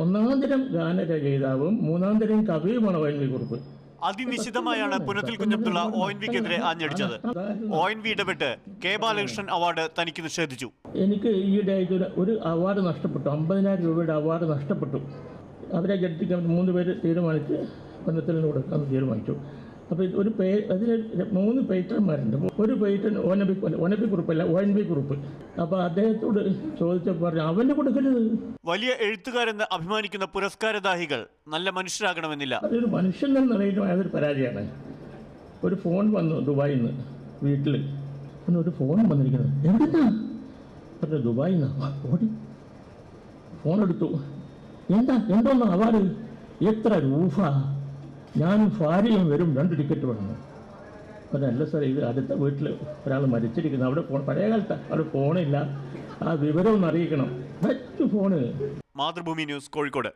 ഒന്നാം തരം ഗാനരചയിതാവും മൂന്നാം തരം കവിയുമാണ് ഒ എൻ വി കുറുപ്പ്. അതിനിശ്ചിതമായാണ് പുനത്തിൽ കുഞ്ഞബ്ദുള്ള ഒ എൻ വിക്കെതിരെ ആഞ്ഞടിച്ചത്. ഒ എൻ വി ഇടപെട്ട് കെ ബാലകൃഷ്ണൻ അവാർഡ് തനിക്ക് നിഷേധിച്ചു. എനിക്ക് ഈയിടെ ഒരു ഒരു അവാർഡ് നഷ്ടപ്പെട്ടു. അമ്പതിനായിരം രൂപയുടെ അവാർഡ് നഷ്ടപ്പെട്ടു. അവരെ ജഡ്ജിക്ക് മൂന്ന് പേര് തീരുമാനിച്ച് പുനത്തിൽ കൊടുക്കാൻ തീരുമാനിച്ചു. അപ്പോൾ ഒരു പേ അതിൽ മൂന്ന് പേറ്റന്മാരുണ്ട് ഒരു പേറ്റൻ ഓനബി ഓനബി കുറിപ്പല്ല ഒ എൻ ബി കുറിപ്പ് അപ്പോൾ അദ്ദേഹത്തോട് ചോദിച്ചപ്പോൾ പറഞ്ഞു അവന് കൊടുക്കരുത് വലിയ എഴുത്തുകാരെന്ന് അഭിമാനിക്കുന്ന പുരസ്കാരദാഹികൾ നല്ല മനുഷ്യരാകണമെന്നില്ല. അതൊരു മനുഷ്യൻ എന്ന നിലയിലും അതൊരു പരാജയമാണ്. ഒരു ഫോൺ വന്നു ദുബായിൽ നിന്ന് വീട്ടിൽ പിന്നെ ഒരു ഫോൺ വന്നിരിക്കുന്നത്. എവിടുന്നാ പറഞ്ഞു ദുബായിൽ നിന്നാ ഓടി. ഫോൺ എടുത്തു. എന്താ? എന്തോന്ന്? അവാർഡ്? എത്ര രൂപ? ഞാൻ ഭാര്യയും വരും രണ്ട് ടിക്കറ്റ് വേണം. അപ്പം അല്ല സാർ ഇത് അടുത്ത വീട്ടിൽ ഒരാൾ മരിച്ചിരിക്കുന്നു. അവിടെ ഫോൺ പഴയ കാലത്ത് അവിടെ ഫോണില്ല. ആ വിവരം ഒന്ന് അറിയിക്കണം. മറ്റു ഫോണ്. മാതൃഭൂമി ന്യൂസ് കോഴിക്കോട്.